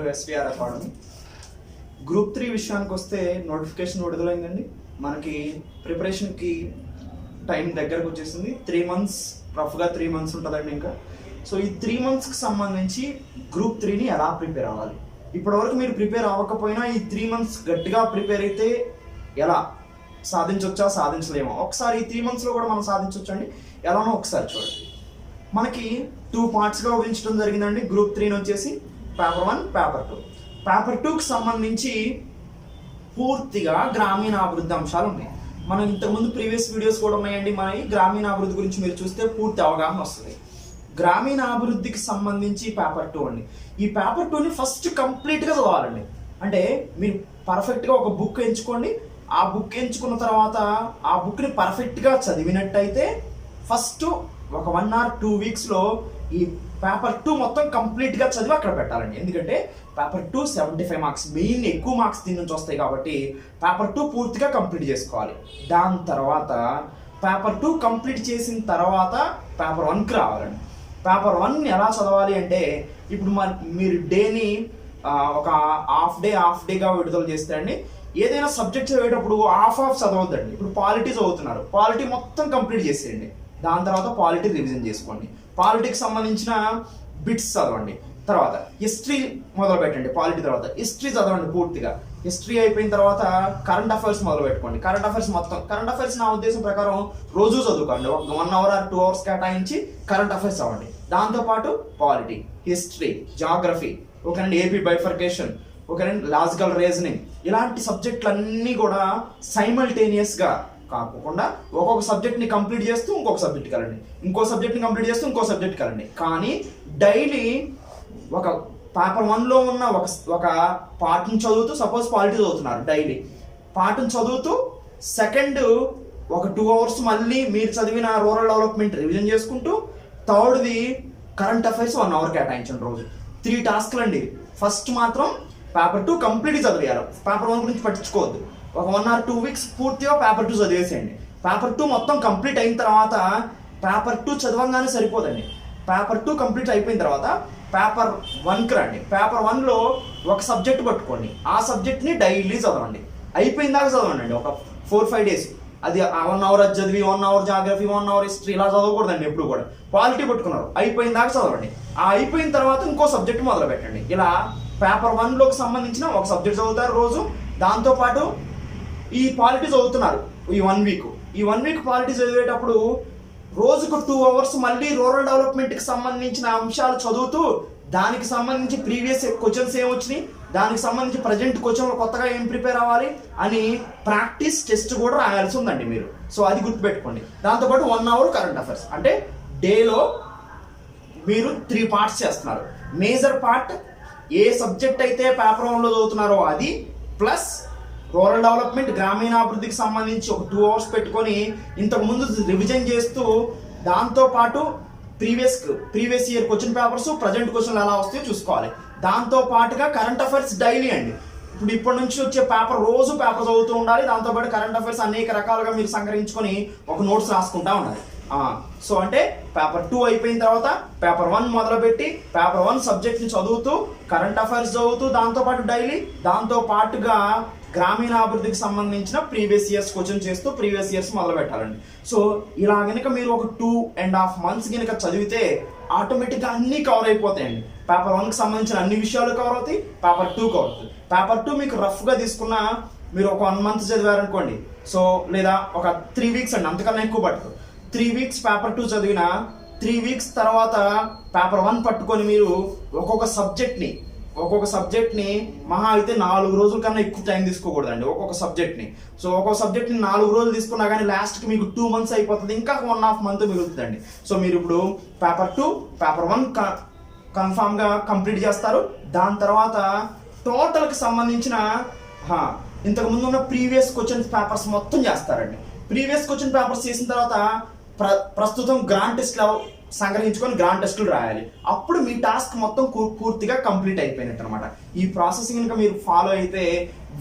To SVR academy group three విషయానికి వస్తే notification విడుదలైందండి. మనకి ప్రిపరేషన్కి టైం దగ్గరకు వచ్చేసింది. త్రీ మంత్స్ రఫ్గా త్రీ మంత్స్ ఉంటుందండి ఇంకా. సో ఈ త్రీ మంత్స్కి సంబంధించి గ్రూప్ త్రీని ఎలా ప్రిపేర్ అవ్వాలి? ఇప్పటివరకు మీరు ప్రిపేర్ అవ్వకపోయినా ఈ త్రీ మంత్స్ గట్టిగా ప్రిపేర్ అయితే ఎలా? సాధించవచ్చా సాధించలేమా? ఒకసారి ఈ త్రీ మంత్స్లో కూడా మనం సాధించవచ్చు అండి ఎలానో ఒకసారి చూడండి. మనకి టూ పార్ట్స్గా విభజించడం జరిగిందండి. గ్రూప్ త్రీని వచ్చేసి paper one paper two paper టూకి సంబంధించి పూర్తిగా గ్రామీణ అభివృద్ధి అంశాలు ఉన్నాయి. మనం ఇంతకుముందు ప్రీవియస్ వీడియోస్ కూడా ఉన్నాయండి. మన ఈ గ్రామీణ అభివృద్ధి గురించి మీరు చూస్తే పూర్తి అవగాహన వస్తుంది. గ్రామీణ అభివృద్ధికి సంబంధించి పేపర్ టూ అండి. ఈ పేపర్ టూని ఫస్ట్ కంప్లీట్గా చదవాలండి. అంటే మీరు పర్ఫెక్ట్గా ఒక బుక్ ఎంచుకోండి. ఆ బుక్ ఎంచుకున్న తర్వాత ఆ బుక్ని పర్ఫెక్ట్గా చదివినట్టయితే ఫస్ట్ ఒక వన్ ఆర్ టూ వీక్స్లో ఈ పేపర్ టూ మొత్తం కంప్లీట్గా చదివి అక్కడ పెట్టాలండి. ఎందుకంటే paper two seventy five marks main ఎక్కువ మార్క్స్ దీని నుంచి వస్తాయి కాబట్టి పేపర్ టూ పూర్తిగా కంప్లీట్ చేసుకోవాలి. దాని తర్వాత పేపర్ టూ కంప్లీట్ చేసిన తర్వాత పేపర్ వన్కి రావాలండి. పేపర్ వన్ ఎలా చదవాలి అంటే ఇప్పుడు మన మీరు డేని ఒక హాఫ్ డే హాఫ్ డేగా విడుదల చేస్తే అండి ఏదైనా సబ్జెక్ట్ చదివేటప్పుడు హాఫ్ హాఫ్ చదవద్దండి. ఇప్పుడు పాలిటీ చదువుతున్నారు. పాలిటీ మొత్తం కంప్లీట్ చేసేయండి. దాని తర్వాత పాలిటిక్స్ రివిజన్ చేసుకోండి. పాలిటిక్స్ సంబంధించిన బిట్స్ చదవండి. తర్వాత హిస్టరీ మొదలు పెట్టండి పాలిటీ తర్వాత. హిస్టరీ చదవండి పూర్తిగా. హిస్టరీ అయిపోయిన తర్వాత కరెంట్ అఫైర్స్ మొదలు పెట్టుకోండి కరెంట్ అఫైర్స్ మొత్తం కరెంట్ అఫైర్స్ నా ఉద్దేశం ప్రకారం రోజు చదువుకోండి. ఒక one hour or two hours కేటాయించి కరెంట్ అఫైర్స్ అవ్వండి దాంతోపాటు పాలిటీ హిస్టరీ జాగ్రఫీ ఒకరండి ఏపీ బైఫర్కేషన్ ఒకరండి లాజికల్ రీజనింగ్ ఇలాంటి సబ్జెక్టులన్నీ కూడా సైమల్టేనియస్గా కాకుండా ఒక్కొక్క సబ్జెక్ట్ని కంప్లీట్ చేస్తూ ఇంకొక సబ్జెక్ట్కి వెళ్ళండి. ఇంకో సబ్జెక్ట్ని కంప్లీట్ చేస్తూ ఇంకో సబ్జెక్ట్కి వెళ్ళండి. కానీ డైలీ ఒక పేపర్ వన్లో ఉన్న ఒక ఒక పార్ట్ని చదువుతూ సపోజ్ పాలిటీ చదువుతున్నారు డైలీ పార్ట్ని చదువుతూ సెకండ్ ఒక టూ అవర్స్ మళ్ళీ మీరు చదివిన రూరల్ డెవలప్మెంట్ రివిజన్ చేసుకుంటూ థర్డ్ది కరెంట్ అఫైర్స్ వన్ అవర్ కేటాయించండి రోజు. త్రీ టాస్క్లు అండి ఫస్ట్ మాత్రం పేపర్ టూ కంప్లీట్ చదివేయాలి. పేపర్ వన్ గురించి పట్టించుకోవద్దు. ఒక వన్ ఆర్ టూ వీక్స్ పూర్తిగా పేపర్ టూ చదివేసేయండి. పేపర్ టూ మొత్తం కంప్లీట్ అయిన తర్వాత పేపర్ టూ చదవంగానే సరిపోదండి. పేపర్ టూ కంప్లీట్ అయిపోయిన తర్వాత పేపర్ వన్కి రండి. పేపర్ వన్లో ఒక సబ్జెక్ట్ పట్టుకోండి. ఆ సబ్జెక్ట్ని డైలీ చదవండి. అయిపోయిన దాకా చదవండి. ఒక ఫోర్ ఫైవ్ డేస్ అది వన్ అవర్ చదివి one hour geography one hour history ఇలా చదవకూడదండి ఎప్పుడు కూడా. క్వాలిటీ పట్టుకున్నారు. అయిపోయిన దాకా చదవండి. ఆ అయిపోయిన తర్వాత ఇంకో సబ్జెక్ట్ మొదలు పెట్టండి ఇలా పేపర్ వన్లోకి సంబంధించిన ఒక సబ్జెక్ట్ చదువుతారు రోజు. దాంతోపాటు ఈ పాలిటీ చదువుతున్నారు. ఈ వన్ వీక్ ఈ వన్ వీక్ పాలిటిక్స్ చదివేటప్పుడు రోజుకు టూ అవర్స్ మళ్ళీ రూరల్ డెవలప్మెంట్కి సంబంధించిన అంశాలు చదువుతూ దానికి సంబంధించి ప్రీవియస్ క్వశ్చన్స్ ఏమొచ్చినాయి? దానికి సంబంధించి ప్రజెంట్ క్వశ్చన్లు కొత్తగా ఏం ప్రిపేర్ అవ్వాలి? అని ప్రాక్టీస్ టెస్ట్ కూడా రాయాల్సి ఉందండి మీరు. సో అది గుర్తుపెట్టుకోండి. దాంతోపాటు వన్ అవర్ కరెంట్ అఫైర్స్ అంటే డేలో మీరు త్రీ పార్ట్స్ చేస్తున్నారు. మేజర్ పార్ట్ ఏ సబ్జెక్ట్ అయితే పేపర్ వన్లో చదువుతున్నారో అది ప్లస్ రూరల్ డెవలప్మెంట్ గ్రామీణాభివృద్ధికి సంబంధించి ఒక టూ అవర్స్ పెట్టుకొని ఇంతకు ముందు రివిజన్ చేస్తూ దాంతోపాటు previous previous year question papers present క్వశ్చన్లు ఎలా వస్తాయో చూసుకోవాలి. దాంతో పాటుగా కరెంట్ అఫైర్స్ డైలీ అండి. ఇప్పుడు ఇప్పటి నుంచి వచ్చే పేపర్ రోజు పేపర్ చదువుతూ ఉండాలి. దాంతోపాటు కరెంట్ అఫైర్స్ అనేక రకాలుగా మీరు సంగ్రహించుకొని ఒక నోట్స్ రాసుకుంటా ఉండాలి. సో అంటే పేపర్ టూ అయిపోయిన తర్వాత పేపర్ వన్ మొదలుపెట్టి పేపర్ వన్ సబ్జెక్ట్ని చదువుతూ కరెంట్ అఫైర్స్ చదువుతూ దాంతోపాటు డైలీ దాంతో పాటుగా గ్రామీణ అభివృద్ధికి సంబంధించిన ప్రీవియస్ ఇయర్స్ క్వశ్చన్ చేస్తూ ప్రీవియస్ ఇయర్స్ మొదలు పెట్టాలండి. సో ఇలా గనుక మీరు ఒక టూ అండ్ హాఫ్ మంత్స్ కనుక చదివితే ఆటోమేటిక్గా అన్నీ కవర్ అయిపోతాయండి. పేపర్ వన్కి సంబంధించిన అన్ని విషయాలు కవర్ అవుతాయి పేపర్ టూ కవర్ అవుతుంది పేపర్ టూ మీకు రఫ్గా తీసుకున్న మీరు ఒక వన్ మంత్ చదివారనుకోండి. సో లేదా ఒక త్రీ వీక్స్ అండి అంతకన్నా ఎక్కువ పట్టదు. త్రీ వీక్స్ పేపర్ టూ చదివిన త్రీ వీక్స్ తర్వాత పేపర్ వన్ పట్టుకొని మీరు ఒక్కొక్క సబ్జెక్ట్ని ఒక్కొక్క సబ్జెక్ట్ని మహా అయితే నాలుగు రోజుల కన్నా ఎక్కువ టైం తీసుకోకూడదండి ఒక్కొక్క సబ్జెక్ట్ని సో ఒక్కొక్క సబ్జెక్ట్ని నాలుగు రోజులు తీసుకున్నా కానీ లాస్ట్కి మీకు టూ మంత్స్ అయిపోతుంది ఇంకా వన్ హాఫ్ మంత్ మిగులుతుందండి. సో మీరు ఇప్పుడు పేపర్ టూ పేపర్ వన్ కన్ఫామ్గా కంప్లీట్ చేస్తారు. దాని తర్వాత టోటల్కి సంబంధించిన ఇంతకుముందు ఉన్న ప్రీవియస్ క్వశ్చన్ పేపర్స్ మొత్తం చేస్తారండి. ప్రీవియస్ క్వశ్చన్ పేపర్స్ చేసిన తర్వాత ప్ర ప్రస్తుతం గ్రాండ్ టెస్ట్లో సంగ్రహించుకొని గ్రాండ్ టెస్టులు రాయాలి. అప్పుడు మీ టాస్క్ మొత్తం పూర్తిగా కంప్లీట్ అయిపోయినట్టు అనమాట ఈ ప్రాసెసింగ్ కనుక మీరు ఫాలో అయితే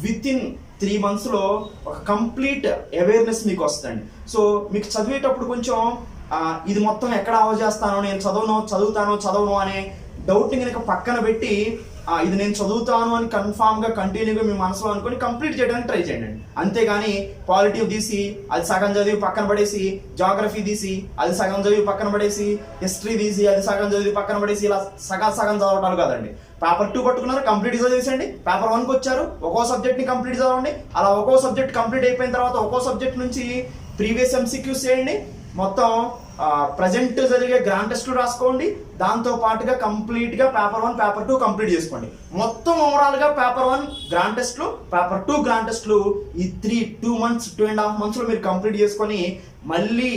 విత్ ఇన్ త్రీ మంత్స్లో ఒక కంప్లీట్ అవేర్నెస్ మీకు వస్తుందండి సో మీకు చదివేటప్పుడు కొంచెం ఇది మొత్తం ఎక్కడ అవ చేస్తానో నేను చదవను చదువుతానో చదవను అనే డౌట్ని కనుక పక్కన పెట్టి ఇది నేను చదువుతాను అని కన్ఫామ్గా కంటిన్యూగా మీ మనసులో అనుకొని కంప్లీట్ చేయడానికి ట్రై చేయండి. అంతేగాని పాలిటివ్ తీసి అది సగం చదివి పక్కన పడేసి జాగ్రఫీ తీసి అది సగం చదివి పక్కన పడేసి హిస్టరీ తీసి అది సగం చదివి పక్కన పడేసి ఇలా సగం సగం చదవటాలు కాదండి. పేపర్ టూ పట్టుకున్నారు కంప్లీట్ చదివేసండి పేపర్ వన్కి వచ్చారు ఒక్కో సబ్జెక్ట్ని కంప్లీట్ చదవండి. అలా ఒక్కో సబ్జెక్ట్ కంప్లీట్ అయిపోయిన తర్వాత ఒక్కో సబ్జెక్ట్ నుంచి ప్రీవియస్ ఎంసీక్యూస్ చేయండి. మొత్తం ప్రజెంట్ జరిగే గ్రాండ్ టెస్ట్లు రాసుకోండి. దాంతో పాటుగా కంప్లీట్గా paper one paper two complete చేసుకోండి. మొత్తం ఓవరాల్గా పేపర్ వన్ గ్రాండ్ టెస్ట్లు పేపర్ టూ గ్రాండ్ టెస్ట్లు ఈ three two months two and half మంత్స్లో మీరు కంప్లీట్ చేసుకొని మళ్ళీ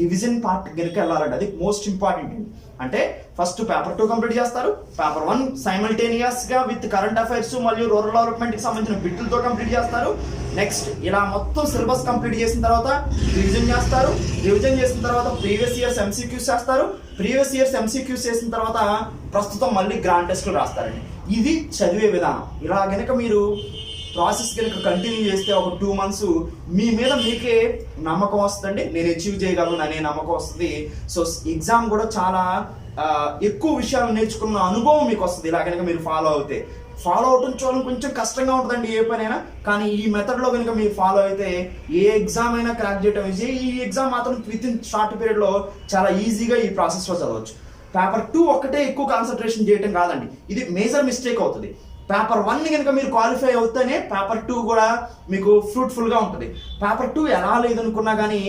రివిజన్ పార్ట్ కనుక వెళ్ళాలండి. అది మోస్ట్ ఇంపార్టెంట్ అంటే ఫస్ట్ పేపర్ టూ కంప్లీట్ చేస్తారు. పేపర్ వన్ సైమల్టేనియస్గా విత్ కరెంట్ అఫైర్స్ మరియు రూరల్ డెవలప్మెంట్కి సంబంధించిన బిట్లతో కంప్లీట్ చేస్తారు. నెక్స్ట్ ఇలా మొత్తం సిలబస్ కంప్లీట్ చేసిన తర్వాత రివిజన్ చేస్తారు. రివిజన్ చేసిన తర్వాత ప్రీవియస్ ఇయర్స్ ఎంసీక్యూస్ చేస్తారు. ప్రీవియస్ ఇయర్స్ ఎంసీక్యూస్ చేసిన తర్వాత ప్రస్తుతం మళ్ళీ గ్రాండ్ టెస్ట్లు రాస్తారండి. ఇది చదివే విధానం. ఇలా గనక మీరు ప్రాసెస్ కనుక కంటిన్యూ చేస్తే ఒక టూ మంత్స్ మీ మీద మీకే నమ్మకం వస్తుందండి. నేను అచీవ్ చేయగలను అనే నమ్మకం వస్తుంది. సో ఎగ్జామ్ కూడా చాలా ఎక్కువ విషయాలు నేర్చుకున్న అనుభవం మీకు వస్తుంది. ఇలా కనుక మీరు ఫాలో అవుతే. ఫాలో అవటం చూడడం కొంచెం కష్టంగా ఉంటుందండి ఏ పనైనా. కానీ ఈ మెథడ్లో కనుక మీరు ఫాలో అయితే ఏ ఎగ్జామ్ అయినా క్రాక్ చేయడం ఈజీ ఈ ఎగ్జామ్ మాత్రం విత్ ఇన్ షార్ట్ పీరియడ్లో చాలా ఈజీగా ఈ ప్రాసెస్లో చదవచ్చు. పేపర్ టూ ఒక్కటే ఎక్కువ కాన్సన్ట్రేషన్ చేయటం కాదండి. ఇది మేజర్ మిస్టేక్ అవుతుంది. పేపర్ వన్ కనుక మీరు క్వాలిఫై అవుతేనే పేపర్ టూ కూడా మీకు ఫ్రూట్ఫుల్గా ఉంటుంది. పేపర్ టూ ఎలా లేదనుకున్నా కానీ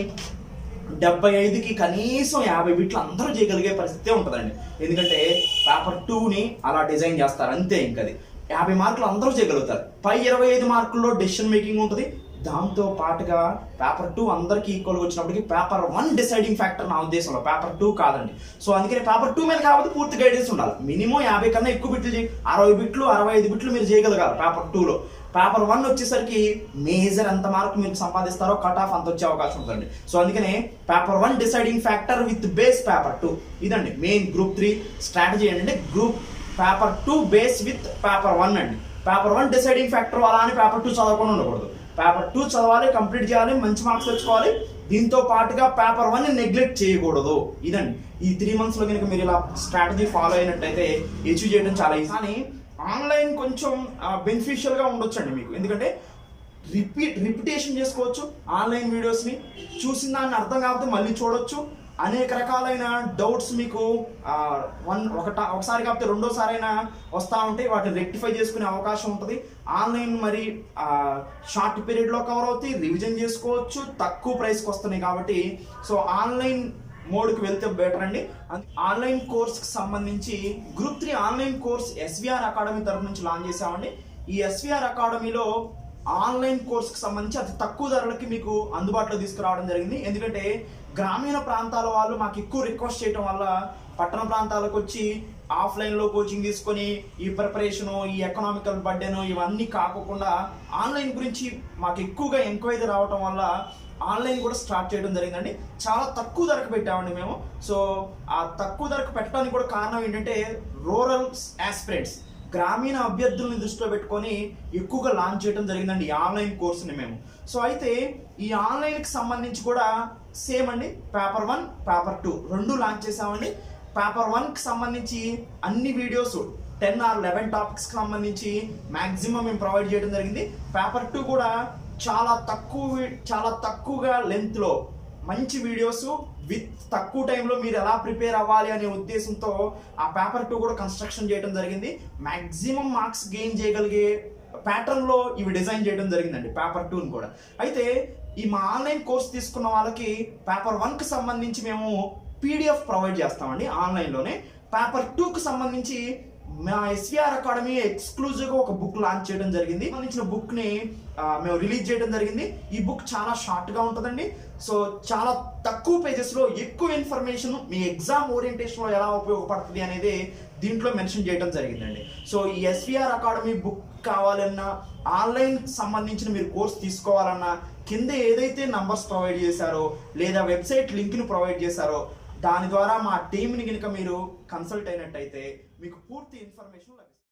డెబ్బై ఐదుకి కనీసం యాభై బిట్లు అందరూ చేయగలిగే పరిస్థితి ఉంటుందండి. ఎందుకంటే పేపర్ టూని అలా డిజైన్ చేస్తారు అంతే ఇంకది. యాభై మార్కులు అందరూ చేయగలుగుతారు. పై ఇరవై ఐదు మార్కుల్లో డెసిషన్ మేకింగ్ ఉంటుంది. దాంతో పాటుగా పేపర్ టూ అందరికి ఈక్వల్గా వచ్చినప్పటికి పేపర్ వన్ డిసైడింగ్ ఫ్యాక్టర్ నా ఉద్దేశంలో. పేపర్ టూ కాదండి. సో అందుకని పేపర్ టూ మీద కాబట్టి పూర్తి గైడెన్స్ ఉండాలి. మినిమం యాభై కన్నా ఎక్కువ బిట్లు చేయ. అరవై బిట్లు అరవై ఐదు బిట్లు మీరు చేయగలగాలి పేపర్ టూలో పేపర్ వన్ వచ్చేసరికి మేజర్ ఎంత మార్క్ మీరు సంపాదిస్తారో కట్ ఆఫ్ అంత వచ్చే అవకాశం ఉందండి సో అందుకనే paper one deciding factor with base paper two ఇదండి మెయిన్ గ్రూప్ త్రీ స్ట్రాటజీ ఏంటంటే group paper two base with paper one అండి. పేపర్ వన్ డిసైడింగ్ ఫ్యాక్టర్ అలా అని పేపర్ టూ చదవకుండా ఉండకూడదు. పేపర్ టూ చదవాలి కంప్లీట్ చేయాలి మంచి మార్క్స్ తెచ్చుకోవాలి. దీంతో పాటుగా పేపర్ వన్ నెగ్లెక్ట్ చేయకూడదు. ఇదండి. ఈ త్రీ మంత్స్లో కనుక మీరు ఇలా స్ట్రాటజీ ఫాలో అయినట్టయితే అచీవ్ చేయడం చాలా ఈజీ కానీ ఆన్లైన్ కొంచెం బెనిఫిషియల్గా ఉండొచ్చండి మీకు. ఎందుకంటే రిపీట్ రిపిటేషన్ చేసుకోవచ్చు ఆన్లైన్ వీడియోస్ని చూసిన దాన్ని అర్థం కాకపోతే మళ్ళీ చూడొచ్చు. అనేక రకాలైన డౌట్స్ మీకు వన్ ఒకట ఒకసారి కాకపోతే రెండోసారి అయినా వస్తూ ఉంటే వాటిని రెక్టిఫై చేసుకునే అవకాశం ఉంటుంది. ఆన్లైన్ మరి షార్ట్ పీరియడ్లో కవర్ అవుతాయి రివిజన్ చేసుకోవచ్చు. తక్కువ ప్రైస్కి వస్తున్నాయి కాబట్టి. సో ఆన్లైన్ మోడ్కి వెళ్తే బెటర్ అండి. ఆన్లైన్ కోర్స్కి సంబంధించి group three online course SVR academy తరఫు నుంచి లాంచ్ చేసామండి ఈ ఎస్విఆర్ అకాడమీలో ఆన్లైన్ కోర్స్కి సంబంధించి అతి తక్కువ ధరలకి మీకు అందుబాటులో తీసుకురావడం జరిగింది. ఎందుకంటే గ్రామీణ ప్రాంతాల వాళ్ళు మాకు ఎక్కువ రిక్వెస్ట్ చేయడం వల్ల పట్టణ ప్రాంతాలకు వచ్చి ఆఫ్లైన్లో కోచింగ్ తీసుకొని ఈ ప్రిపరేషను ఈ ఎకనామికల్ బర్డెను ఇవన్నీ కాకుండా ఆన్లైన్ గురించి మాకు ఎక్కువగా ఎంక్వైరీ రావటం వల్ల ఆన్లైన్ కూడా స్టార్ట్ చేయడం జరిగిందండి. చాలా తక్కువ ధరకు పెట్టామండి మేము. సో ఆ తక్కువ ధరకు పెట్టడానికి కూడా కారణం ఏంటంటే రూరల్ యాస్పిరెంట్స్ గ్రామీణ అభ్యర్థుల్ని దృష్టిలో పెట్టుకొని ఎక్కువగా లాంచ్ చేయడం జరిగిందండి ఈ ఆన్లైన్ కోర్సుని మేము. సో అయితే ఈ ఆన్లైన్కి సంబంధించి కూడా సేమ్ అండి. పేపర్ వన్ పేపర్ టూ రెండు లాంచ్ చేసామండి పేపర్ వన్కి సంబంధించి అన్ని వీడియోస్ టెన్ ఆర్ లెవెన్ టాపిక్స్కి సంబంధించి మ్యాక్సిమం మేము ప్రొవైడ్ చేయడం జరిగింది. పేపర్ టూ కూడా చాలా తక్కువ చాలా తక్కువగా లెంత్లో మంచి వీడియోస్ విత్ తక్కువ టైంలో మీరు ఎలా ప్రిపేర్ అవ్వాలి అనే ఉద్దేశంతో ఆ పేపర్ టూ కూడా కన్స్ట్రక్షన్ చేయడం జరిగింది. మ్యాక్సిమం మార్క్స్ గెయిన్ చేయగలిగే ప్యాటర్న్లో ఇవి డిజైన్ చేయడం జరిగిందండి పేపర్ టూని కూడా. అయితే ఈ మా ఆన్లైన్ కోర్స్ తీసుకున్న వాళ్ళకి పేపర్ వన్కి సంబంధించి మేము పీడిఎఫ్ ప్రొవైడ్ చేస్తామండి ఆన్లైన్లోనే పేపర్ టూకి సంబంధించి మా ఎస్విఆర్ అకాడమీ ఎక్స్క్లూజివ్గా ఒక బుక్ లాంచ్ చేయడం జరిగింది. సంబంధించిన బుక్ని మేము రిలీజ్ చేయడం జరిగింది. ఈ బుక్ చాలా షార్ట్గా ఉంటుందండి. సో చాలా తక్కువ పేజెస్లో ఎక్కువ ఇన్ఫర్మేషన్ మీ ఎగ్జామ్ ఓరియంటేషన్లో ఎలా ఉపయోగపడుతుంది అనేది దీంట్లో మెన్షన్ చేయడం జరిగిందండి. సో ఈ ఎస్విఆర్ అకాడమీ బుక్ కావాలన్నా ఆన్లైన్ సంబంధించిన మీరు కోర్స్ తీసుకోవాలన్నా కింద ఏదైతే నంబర్స్ ప్రొవైడ్ చేశారో లేదా వెబ్సైట్ లింక్ను ప్రొవైడ్ చేశారో దాని ద్వారా మా టీంని కనుక మీరు కన్సల్ట్ అయినట్టయితే మీకు పూర్తి ఇన్ఫర్మేషన్ లభిస్తుంది.